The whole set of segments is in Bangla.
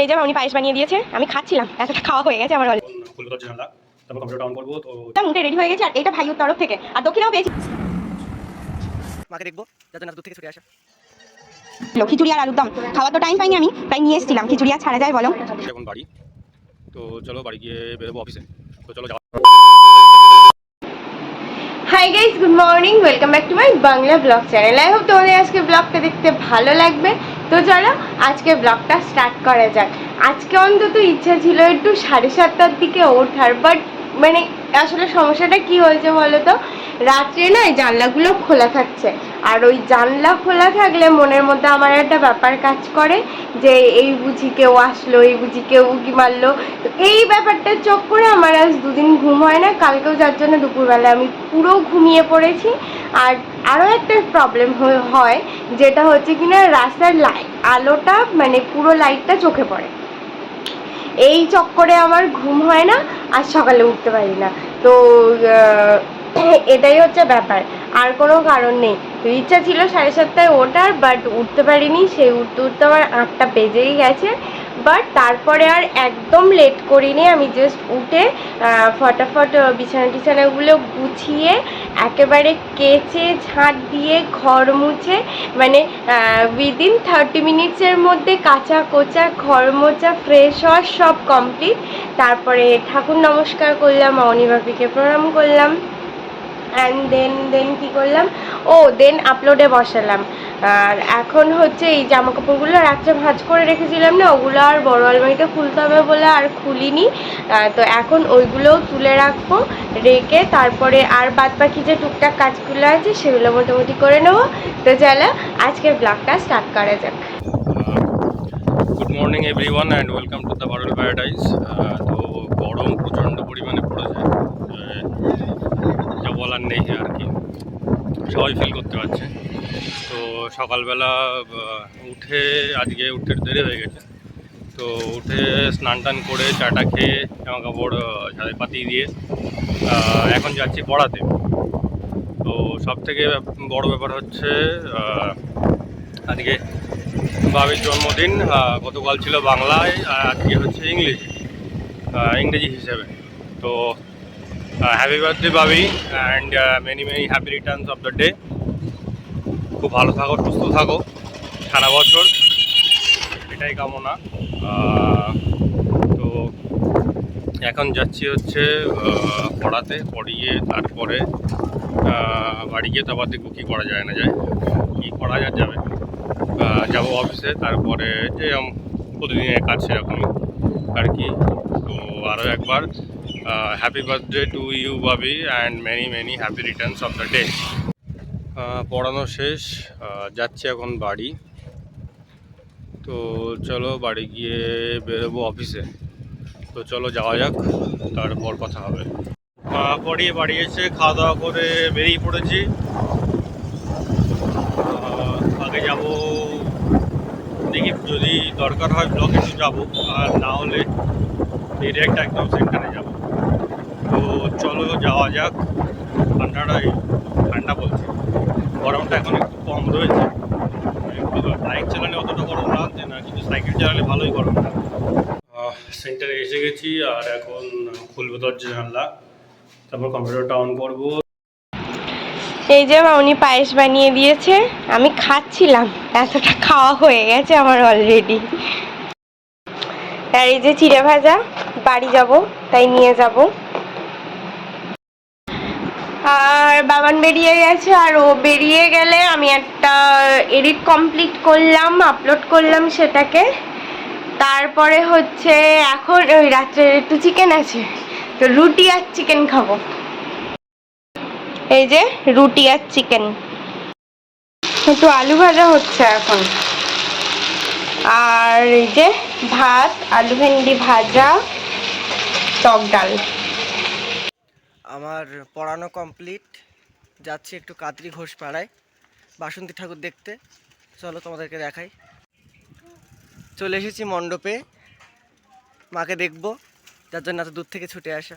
এই যে উনি পায়েস বানিয়ে দিয়েছে আমি খাচ্ছিলাম। এতটা খাওয়া হয়ে গেছে আমার অলরেডি তারপর কম্পিউটার অন করব তো মুখে রেডি হয়ে গেছে আর এটা ভাইয়ের তরফ থেকে। আর দক্ষিণাও পেয়েছি। মাকে দেখব যাতে না দূর থেকে ছুটে আসা। খিচুড়ি আর আলুর দম খাওয়ার তো টাইম পাইনি আমি তাই নিয়ে এসেছিলাম। খিচুড়ি আর ছাড়া যায় বলো। এখন বাড়ি। তো চলো বাড়ি গিয়ে বেরোবো অফিসে তো চলো যাওয়া hi guys good morning welcome back to my Bangla vlog channel I hope তোমাদের আজকে ব্লগটা দেখতে ভালো লাগবে। তো চলো, আজকে ব্লগটা স্টার্ট করা যাক। আজকে অন্তত ইচ্ছা ছিল একটু সাড়ে সাতটার দিকে ওঠার বাট মানে আসলে সমস্যাটা কি হয়েছে বলো তো? রাত্রে না এই জানলাগুলো খোলা থাকছে। আর ওই জানলা খোলা থাকলে মনের মধ্যে আমার একটা ব্যাপার কাজ করে, যে এই বুঝি কেউ আসলো, এই বুঝি কেউ উকি মারলো। তো এই ব্যাপারটা চোখ করে আমার আজ দুদিন ঘুম হয় না। কালকেও যার জন্য দুপুরবেলা আমি পুরো ঘুমিয়ে পড়েছি। আর আরও একটা প্রবলেম হয় যেটা হচ্ছে কিনা রাস্তার লাইট আলোটা মানে পুরো লাইটটা চোখে পড়ে। এই চক্করে আমার ঘুম হয় না, আর সকালে উঠতে পারি না। তো এটাই হচ্ছে ব্যাপার। আর কোনো কারণ নেই। তো ইচ্ছা ছিল সাড়ে সাতটায় ওঠার বাট উঠতে পারিনি। সেই উঠতে উঠতে আমার আটটা বেজেই গেছে। বাট তারপরে আর একদম লেট করিনি। আমি জাস্ট উঠে ফটাফট বিছানা টিছানাগুলো গুছিয়ে একেবারে কেচে, ঝাঁট দিয়ে, ঘর মুছে মানে উইদিন থার্টি মিনিটসের মধ্যে কাঁচা কোচা, ঘর মোচা ফ্রেশ হওয়া সব কমপ্লিট তারপরে ঠাকুর নমস্কার করলাম অনিবাপিকে প্রণাম করলাম। অ্যান্ড দেন দেন কী করলাম? ও দেন আপলোডে বসালাম। আর এখন হচ্ছে এই জামা কাপড়গুলো রাত্রে ভাঁজ করে রেখেছিলাম না, ওগুলো আর বড় আলমারিতে খুলতে হবে বলে আর খুলিনি। তো এখন ওইগুলোও তুলে রাখব, রেখে তারপরে আর বাদ বাকি যে টুকটাক কাজগুলো আছে, সেগুলো মোটামুটি করে নেব। তো চলো, আজকের ব্লগটা স্টার্ট করা যাক। Good morning everyone and welcome to the purple paradise তো গরম প্রচণ্ড পরিমাণে পড়েছে। বলার নেই আর কি। সবাই ফিল করতে পারছে। তো সকালবেলা উঠে আজকে উঠতে দেরি হয়ে গেছে। তো উঠে স্নান টান করে চাটা খেয়ে জামা কাপড় ঝাড়ে পাতিয়ে দিয়ে এখন যাচ্ছি পড়াতে তো সব থেকে বড় ব্যাপার হচ্ছে আজকে বাবির জন্মদিন গতকাল ছিল বাংলায়, আর আজকে হচ্ছে ইংলিশ ইংরেজি হিসেবে। তো happy birthday Babi and many many happy returns of the day খুব ভালো থাকো সুস্থ থাকো। সারা বছর এটাই কামনা। তো এখন যাচ্ছি হচ্ছে আহ, পড়াতে পড়িয়ে তারপরে বাড়ি গিয়ে তারপর দেখব কী করা যায় না যায় কী করা যা যাবে। যাব অফিসে তারপরে যে প্রতিদিনের কাজ সেরকমই। আর কি তো আরও একবার happy birthday to you Babi and many many happy returns of the day পড়ানো শেষ আহ, যাচ্ছি এখন বাড়ি। তো চলো বাড়ি গিয়ে বেরোবো অফিসে তো চলো যাওয়া যাক তারপর কথা হবে। পড়িয়ে বাড়ি এসে খাওয়া দাওয়া করে বেরিয়ে পড়েছি। আগে যাব দেখি যদি দরকার হয় ব্লকে একটু যাব আর না হলে ডিরেক্ট একদম সেন্টারে যাব। তো চলো যাওয়া যাক। ঠান্ডাটাই, ঠান্ডা বলছে। গরমটা এখন একটু কম রয়েছে। বাইক চালালে অতটা গরম লাগছে না, কিন্তু সাইকেল চালালে ভালোই গরম সেন্টারে এসে গেছি আর এখন খুলবো দরজা জানলা, তারপর কম্পিউটারটা অন করব। এই যে উনি পায়েস বানিয়ে দিয়েছে। আমি খাচ্ছিলাম, এতটা খাওয়া হয়ে গেছে আমার অলরেডি আর এই যে চিড়ে ভাজা, বাড়ি যাব, তাই নিয়ে যাব। আর বাবান বেরিয়ে গেছে, আর ও বেরিয়ে গেলে আমি একটা এডিট কমপ্লিট করলাম আপলোড করলাম সেটাকে। তারপরে হচ্ছে এখন ওই রাত্রে একটু চিকেন আছে, তো রুটি আর চিকেন খাব। এই যে রুটি আর চিকেন একটু আলু ভাজা হচ্ছে এখন। আর এই যে ভাত, আলু ভেন্ডি ভাজা, টক ডাল। আমার পড়ানো কমপ্লিট যাচ্ছি একটু কাতরি ঘোষ পাড়ায়, বাসন্তী ঠাকুর দেখতে। চলো তোমাদেরকে দেখাই। চলে এসেছি মণ্ডপে। মাকে দেখব, যার জন্য এত দূর থেকে ছুটে আসা।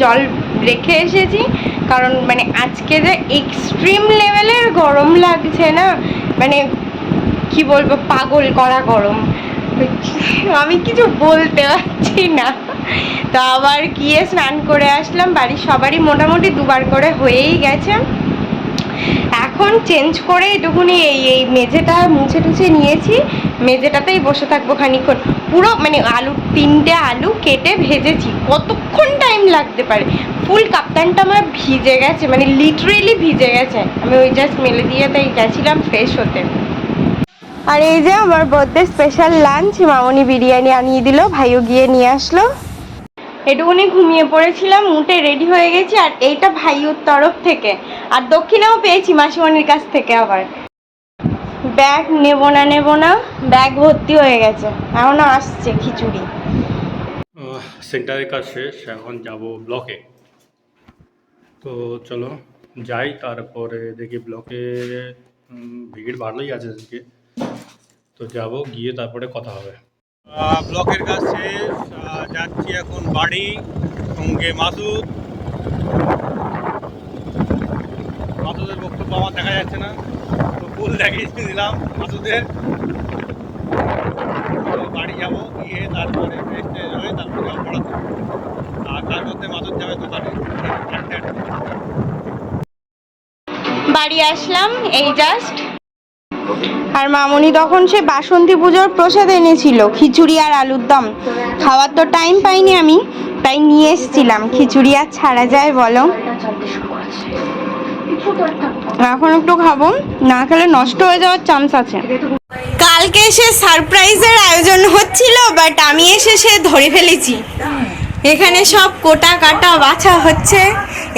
জল রেখে এসেছি। কারণ মানে আজকে যে এক্সট্রিম লেভেলের গরম লাগছে না মানে কি বলব, পাগল করা গরম। আমি কিছু বলতে পারছি না। তো আবার গিয়ে স্নান করে আসলাম, বাড়ির সবারই মোটামুটি দুবার করে হয়েই গেছে। এখন চেঞ্জ করে এটুকুনি এই এই মেঝেটা মুছে টুছে নিয়েছি। মেঝেটাতেই বসে থাকব খানিক্ষণ পুরো মানে আলু, তিনটে আলু কেটে ভেজেছি। কতক্ষণ টাইম লাগতে পারে? ফুল কাপ্তানটা আমার ভিজে গেছে মানে লিটারেলি ভিজে গেছে। আমি ওই জাস্ট মেলে দিয়ে তাই গেছিলাম ফ্রেশ হতে। আর এই যে আমার বার্থডে স্পেশাল লাঞ্চ মামনি বিরিয়ানি আনিয়ে দিল, ভাইও গিয়ে নিয়ে আসলো। এটুকুনি ঘুমিয়ে পড়েছিলাম উঠে রেডি হয়ে গেছি আর এইটা ভাইউর তরফ থেকে। আর দক্ষিণেও পেয়েছি মাসিমণির কাছ থেকে আবার। ব্যাগ নেব না নেব না, ব্যাগ ভর্তি হয়ে গেছে। এখনও আসছে খিচুড়ি। সেন্টারের কাজ শেষ, এখন যাব ব্লকে। তো চলো, যাই, তারপরে দেখি ব্লকে ভিড় ভালোই আছে আজকে। তো যাব, গিয়ে তারপরে কথা হবে। ব্লকের কাজ শেষ যাচ্ছি এখন বাড়ি, সঙ্গে মাসুদ মাসুদের বক্তব্য আমার দেখা যাচ্ছে না, তো ফুল দেখিয়ে দিলাম মাসুদের। বাড়ি যাব, গিয়ে তারপরে ফ্রেশ হয়ে তারপরে পড়াতে আর তার মধ্যে মাসুদ যাবে দোকানে বাড়ি আসলাম, এই জাস্ট আর মামনি তখন সে বাসন্তী পুজোর প্রসাদ এনেছিল, খিচুড়ি আর আলুর দম। খাওয়ার তো টাইম পাইনি আমি, তাই নিয়ে এসেছিলাম। খিচুড়ি আর ছাড়া যায় বলো? এখন একটু খাব, না খেলে নষ্ট হয়ে যাওয়ার চান্স আছে। কালকে এসে সারপ্রাইজের আয়োজন হচ্ছিল বাট আমি এসে সে ধরে ফেলেছি। এখানে সব কোটা কাটা বাছা হচ্ছে।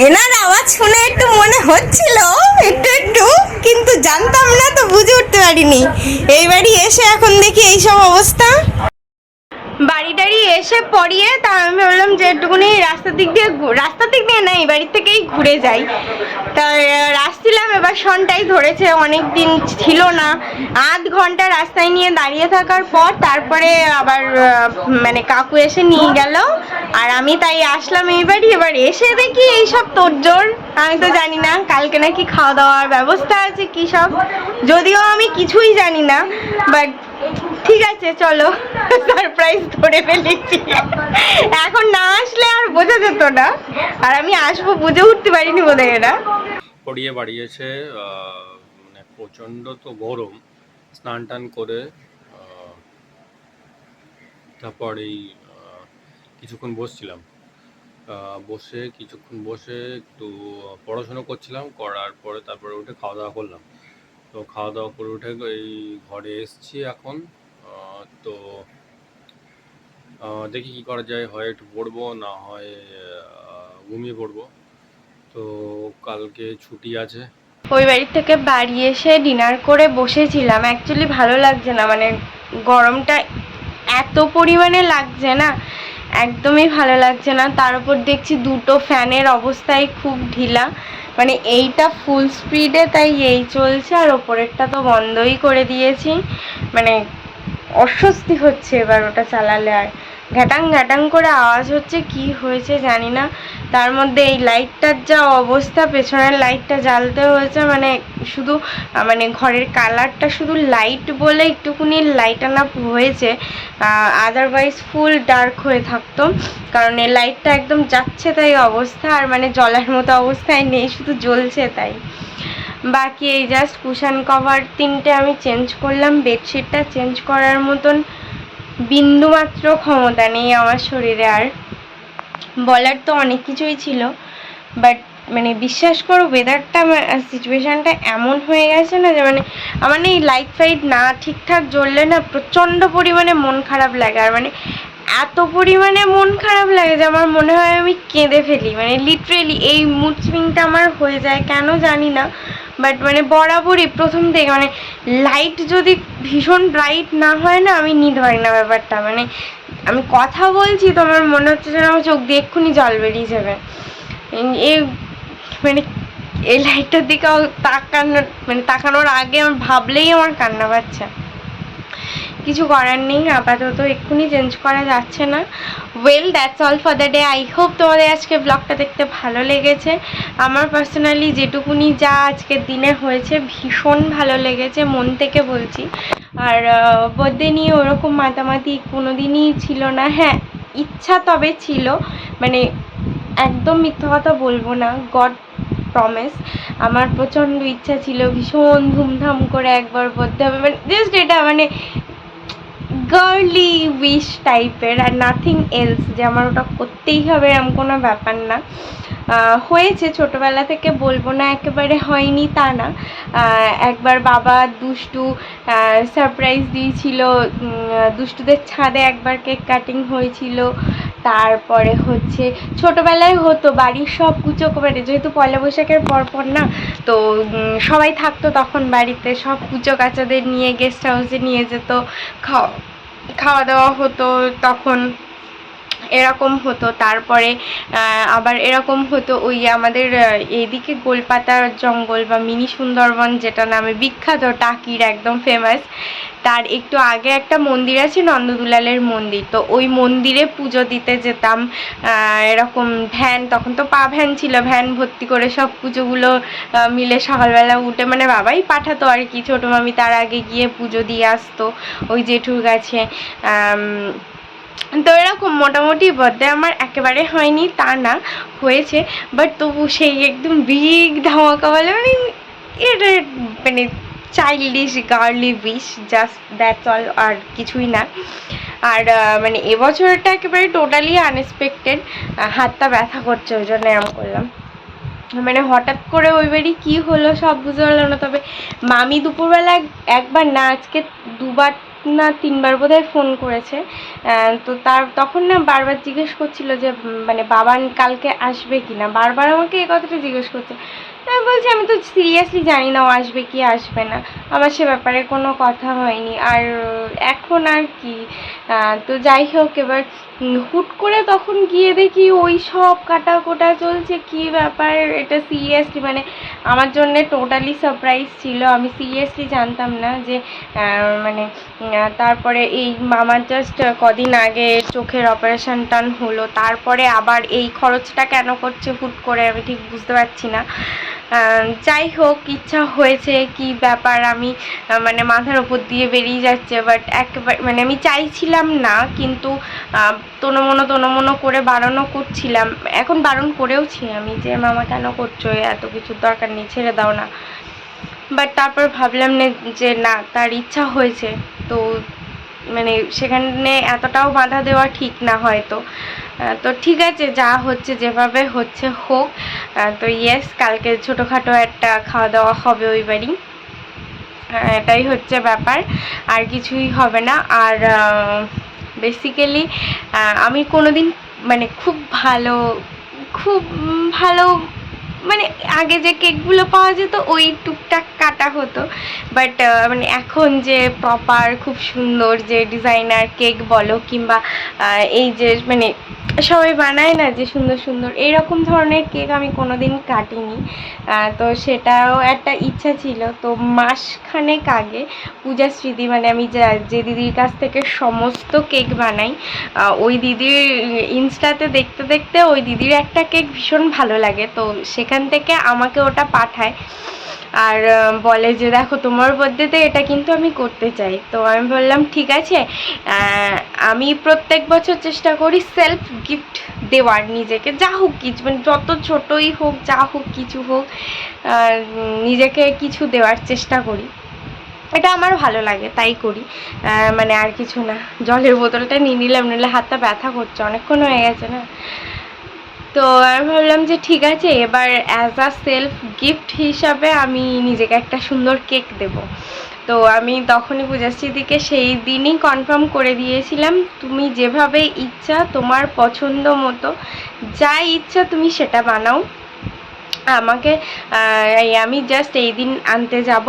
এনার আওয়াজ শুনে একটু মনে হচ্ছিল, একটু একটু, কিন্তু জানতাম না তো বুঝে উঠতে পারিনি। এইবারই এসে এখন দেখি এইসব অবস্থা। বাড়ি টাড়ি এসে পড়িয়ে তা আমি ভাবলাম যে একটুখানি রাস্তার দিক দিয়ে রাস্তার দিক দিয়ে না, এই বাড়ির থেকেই ঘুরে যাই। তা আসছিলাম, এবার সনটাই ধরেছে অনেক দিন ছিল না। আধ ঘণ্টা রাস্তায় নিয়ে দাঁড়িয়ে থাকার পর তারপরে আবার মানে কাকু এসে নিয়ে গেল। আর আমি তাই আসলাম এই বাড়ি, এবার এসে দেখি এইসব তোড়জোড়। আমি তো জানি না, কালকে নাকি খাওয়া দাওয়ার ব্যবস্থা আছে, কি সব। যদিও আমি কিছুই জানি না বাট ঠিক আছে, চলো। সারপ্রাইজ ধরে ফেলেছি। এখন না আসলে আর বোঝা যেত না। আর আমি আসব, বুঝে উঠতে পারিনি বোধহয় এরা। পড়িয়ে বাড়িয়েছে মানে প্রচণ্ড তো গরম। স্নান টান করে তারপর এই কিছুক্ষণ বসছিলাম। বসে কিছুক্ষণ বসে একটু পড়াশোনা করছিলাম, করার পরে তারপরে উঠে খাওয়া দাওয়া করলাম। তো খাওয়া দাওয়া করে উঠে এই ঘরে এসছি এখন। তো দেখি কি করা যায়, হয় একটু পড়ব, না হয় ঘুমিয়ে পড়ব। তো কালকে ছুটি আছে। ওই বাড়ির থেকে বাড়ি এসে ডিনার করে বসেছিলাম। অ্যাকচুয়ালি ভালো লাগছে না মানে গরমটা এত পরিমাণে লাগছে না, একদমই ভালো লাগছে না। তার উপর দেখছি দুটো ফ্যানের অবস্থাই খুব ঢিলা মানে এইটা ফুল স্পিডে তাই এই চলছে, আর ওপরেরটা তো বন্ধই করে দিয়েছি। মানে অস্বস্তি হচ্ছে এবার ওটা চালালে আর। ঘ্যাটাং ঘ্যাটাং করে আওয়াজ হচ্ছে, কি হয়েছে জানি না। তার মধ্যে এই লাইটটার যা অবস্থা, পেছনের লাইটটা জ্বালতে হয়েছে মানে শুধু মানে ঘরের কালারটা শুধু লাইট বলে একটুকুনি লাইট আনা হয়েছে। আদারওয়াইজ ফুল ডার্ক হয়ে থাকতো। কারণ এই লাইটটা একদম যাচ্ছে তাই অবস্থা, আর মানে জ্বলার মতো অবস্থায় নেই, শুধু জ্বলছে তাই। বাকি এই জাস্ট কুশান কভার তিনটে আমি চেঞ্জ করলাম বেডশিটটা চেঞ্জ করার মতন বিন্দুমাত্র ক্ষমতা নেই আমার শরীরে আর। বলার তো অনেক কিছুই ছিল বাট মানে বিশ্বাস করো ওয়েদারটা সিচুয়েশানটা এমন হয়ে গেছে না যে মানে আমার না এই লাইট ফাইট না ঠিকঠাক জ্বললে না প্রচণ্ড পরিমাণে মন খারাপ লাগে, আর মানে এত পরিমাণে মন খারাপ লাগে যে আমার মনে হয় আমি কেঁদে ফেলি। মানে লিটারেলি এই মুড সুইংটা আমার হয়ে যায়, কেন জানি না। বাট মানে বরাবরই প্রথম থেকে মানে লাইট যদি ভীষণ ব্রাইট না হয় না, আমি নিতে পারি না ব্যাপারটা। মানে আমি কথা বলছি তো আমার মনে হচ্ছে যেন আমার চোখ দিয়ে এক্ষুনি জল বেরিয়ে যাবে। এই মানে এই লাইটটার দিকে তাকানোর মানে তাকানোর আগে আমার ভাবলেই আমার কান্না পাচ্ছে কিছু করার নেই, আপাতত এক্ষুনি চেঞ্জ করা যাচ্ছে না। Well that's all for the day I hope তোমাদের আজকে ব্লগটা দেখতে ভালো লেগেছে। আমার পার্সোনালি যেটুকুনি যা আজকের দিনে হয়েছে, ভীষণ ভালো লেগেছে, মন থেকে বলছি। আর বার্থডে নিয়ে ওরকম মাতামাতি কোনো দিনই ছিল না। হ্যাঁ ইচ্ছা তবে ছিল। মানে একদম মিথ্যা কথা বলব না গড প্রমিস আমার প্রচণ্ড ইচ্ছা ছিল, ভীষণ ধুমধাম করে একবার বলতে হবে। মানে জাস্ট এটা মানে গার্লি উইশ টাইপের আর নাথিং এলস যে আমার ওটা করতেই হবে এরকম কোনো ব্যাপার না। হয়েছে, ছোটবেলা থেকে বলব না, একেবারে হয়নি তা না। একবার বাবা দুষ্টু সারপ্রাইজ দিয়েছিল দুষ্টুদের ছাদে একবার কেক কাটিং হয়েছিল। তারপরে হচ্ছে, ছোটবেলায় হতো, বাড়ির সব কুচো মানে যেহেতু পয়লা বৈশাখের পর পর না, তো সবাই থাকতো তখন বাড়িতে, সব কুচো কাচাদের নিয়ে গেস্ট হাউসে নিয়ে যেত খাওয়া খাওয়া দাওয়া হতো, তখন এরকম হতো। তারপরে আবার এরকম হতো ওই আমাদের এদিকে এইদিকে গোলপাতার জঙ্গল বা মিনি সুন্দরবন যেটা নামে বিখ্যাত, টাকির একদম ফেমাস তার একটু আগে একটা মন্দির আছে নন্দদুলালের মন্দির, তো ওই মন্দিরে পুজো দিতে যেতাম। এরকম ভ্যান, তখন তো পা ভ্যান ছিল, ভ্যান ভর্তি করে সব পুজোগুলো মিলে সকালবেলা উঠে মানে বাবাই পাঠাতো আর কি, ছোটো মামি তার আগে গিয়ে পুজো দিয়ে আসতো, ওই জেঠুর কাছে। তো এরকম মোটামুটি বার্থডে আমার একেবারে হয়নি, তা না, হয়েছে বাট তবু সেই একদম বিগ ধামাকা বলে মানে এটা মানে childish girly wish just that's all আর কিছুই না। আর মানে এবছরটা একেবারে টোটালি আনএক্সপেক্টেড হাতটা ব্যথা করছে, ওই জন্য এরকম করলাম। মানে হঠাৎ করে ওইবারই কী হলো সব বুঝতে পারলাম না, তবে মামি দুপুরবেলা একবার না, আজকে দুবার না, তিনবার বোধহয় ফোন করেছে। তো তার, তখন না বারবার জিজ্ঞেস করছিল যে মানে বাবা কালকে আসবে কি না বারবার আমাকে এই কথাটা জিজ্ঞেস করছে। আমি বলছি, আমি তো সিরিয়াসলি জানি না ও আসবে কি আসবে না। আমার সে ব্যাপারে কোনো কথা হয়নি। আর এখন আর কি। তো যাই হোক, এবার হুট করে তখন গিয়ে দেখি ওই সব কাটা কোটা চলছে। কি ব্যাপার? এটা সিরিয়াসলি মানে আমার জন্যে টোটালি সারপ্রাইজ ছিল। আমি সিরিয়াসলি জানতাম না যে মানে তারপরে এই মামার জাস্ট কদিন আগে চোখের অপারেশন টান হলো। তারপরে আবার এই খরচটা কেন করছে হুট করে আমি ঠিক বুঝতে পারছি না। যাই হোক, ইচ্ছা হয়েছে কি ব্যাপার, আমি মানে মাথার ওপর দিয়ে বেরিয়ে যাচ্ছে বাট একেবারে মানে আমি চাইছিলাম না, কিন্তু তনমনো তনমনো করে বারণও করছিলাম। এখন বারণ করেওছি আমি যে, মামা, কেন করছ? এত কিছুর দরকার নেই, ছেড়ে দাও না। বাট তারপর ভাবলাম যে না, তার ইচ্ছা হয়েছে, তো মানে সেখানে এতটাও বাধা দেওয়া ঠিক না হয়তো। তো ঠিক আছে, যা হচ্ছে যেভাবে হচ্ছে হোক। তো ইয়েস কালকে ছোটোখাটো একটা খাওয়া দাওয়া হবে ওই বাড়ি। এটাই হচ্ছে ব্যাপার, আর কিছুই হবে না। আর বেসিক্যালি আমি কোনোদিন মানে খুব ভালো খুব ভালো মানে আগে যে কেকগুলো পাওয়া যেত, ওই টুকটাক কাটা হতো। বাট মানে এখন যে প্রপার খুব সুন্দর যে ডিজাইনার কেক বলো কিংবা এই যে মানে সবাই বানায় না যে সুন্দর সুন্দর, এইরকম ধরনের কেক আমি কোনোদিন কাটিনি। তো সেটাও একটা ইচ্ছা ছিল। তো মাসখানেক আগে পূজা স্মৃতি মানে আমি যা- যে দিদির কাছ থেকে সমস্ত কেক বানাই ওই দিদির ইনস্টাতে দেখতে দেখতে ওই দিদির একটা কেক ভীষণ ভালো লাগে। তো সেখান থেকে আমাকে ওটা পাঠায়। আর বলে যে, দেখো, তোমার বার্থডেতে এটা কিন্তু আমি করতে চাই। তো আমি বললাম, ঠিক আছে। আমি প্রত্যেক বছর চেষ্টা করি সেলফ গিফট দেওয়ার নিজেকে, যা হোক কিছু মানে যত ছোটই হোক, যা হোক কিছু হোক নিজেকে কিছু দেওয়ার চেষ্টা করি। এটা আমার ভালো লাগে, তাই করি। মানে আর কিছু না। জলের বোতলটা নিয়ে নিলাম, নিলে হাতটা ব্যথা করছে, অনেকক্ষণ হয়ে গেছে না? তো আমি ভাবলাম যে ঠিক আছে, এবার অ্যাজ আ সেলফ গিফট হিসাবে আমি নিজেকে একটা সুন্দর কেক দেব। তো আমি তখনই পূজাশ্রীদিকে সেই দিনই কনফার্ম করে দিয়েছিলাম, তুমি যেভাবে ইচ্ছা তোমার পছন্দ মতো, যা ইচ্ছা তুমি সেটা বানাও। আমাকে আমি জাস্ট এই দিন আনতে যাব।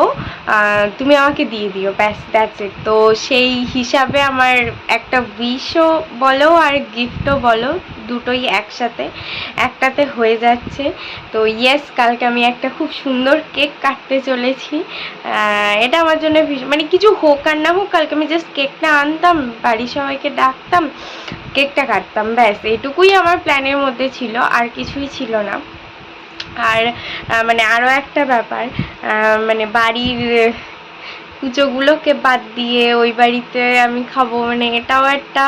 তুমি আমাকে দিয়ে দিও, ব্যাস দ্যাটস ইট তো সেই হিসাবে আমার একটা উইশও বলো আর গিফটও বলো, দুটোই একসাথে, একটাতে হয়ে যাচ্ছে। তো ইয়েস কালকে আমি একটা খুব সুন্দর কেক কাটতে চলেছি। এটা আমার জন্য মানে কিছু হোক আর না হোক, কালকে আমি জাস্ট কেকটা আনতাম, বাড়ির সবাইকে ডাকতাম, কেকটা কাটতাম, ব্যাস, এইটুকুই আমার প্ল্যানের মধ্যে ছিল, আর কিছুই ছিল না। আর মানে আরও একটা ব্যাপার মানে বাড়ির পুজোগুলোকে বাদ দিয়ে ওই বাড়িতে আমি খাব মানে এটাও একটা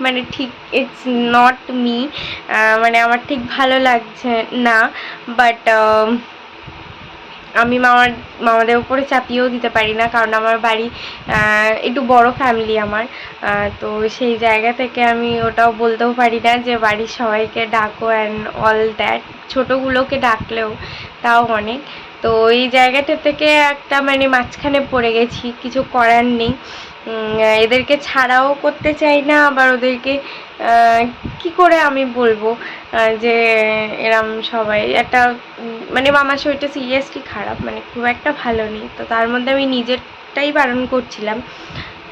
মানে ঠিক ইটস নট মি মানে আমার ঠিক ভালো লাগছে না বাট আমি মামার, মামাদের উপরে চাপিয়েও দিতে পারি না, কারণ আমার বাড়ি একটু বড় ফ্যামিলি আমার। তো সেই জায়গা থেকে আমি ওটাও বলতেও পারি না যে বাড়ির সবাইকে ডাকো অ্যান্ড অল দ্যাট ছোটোগুলোকে ডাকলেও তাও অনেক। তো এই জায়গাটা থেকে একটা মানে মাঝখানে পড়ে গেছি, কিছু করার নেই। এদেরকে ছাড়াও করতে চাই না, আবার ওদেরকে কি করে আমি বলব যে এরম সবাই, একটা মানে মামার শরীরটা সিরিয়াসলি খারাপ মানে খুব একটা ভালো নেই, তো তার মধ্যে আমি নিজেরটাই বারণ করছিলাম,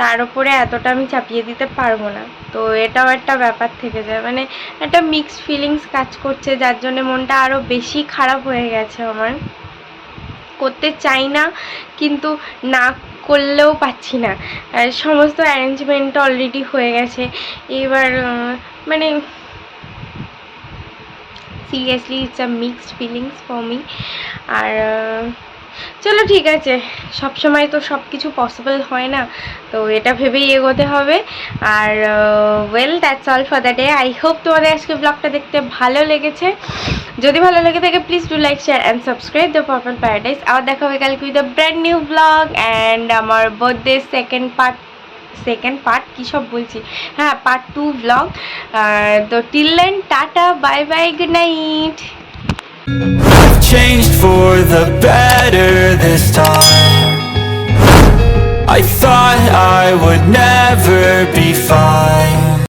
তার উপরে এতটা আমি চাপিয়ে দিতে পারব না, তো এটাও একটা ব্যাপার থেকে যায় মানে একটা মিক্সড ফিলিংস কাজ করছে, যার জন্য মনটা আরও বেশি খারাপ হয়ে গেছে আমার, করতে চাই না, কিন্তু না করলেও পাচ্ছি না। সমস্ত অ্যারেঞ্জমেন্ট অলরেডি হয়ে গেছে। এবার মানে seriously it's a mixed feelings for me আর চলো ঠিক আছে। সব সময় তো সব কিছু পসিবল হয় না। তো এটা ভেবেই এগোতে হবে। আর well that's all for the day I hope তোমাদের আজকে ব্লগটা দেখতে ভালো লেগেছে। যদি ভালো লেগে থাকে please do like share and subscribe the purple paradise আবার দেখা হবে কালকে with the brand new vlog and আমার birthday second part second part কী সব বলছি? হ্যাঁ পার্ট টু ব্লগ তো till tata bye bye good night I've changed for the better this time. I thought I would never be fine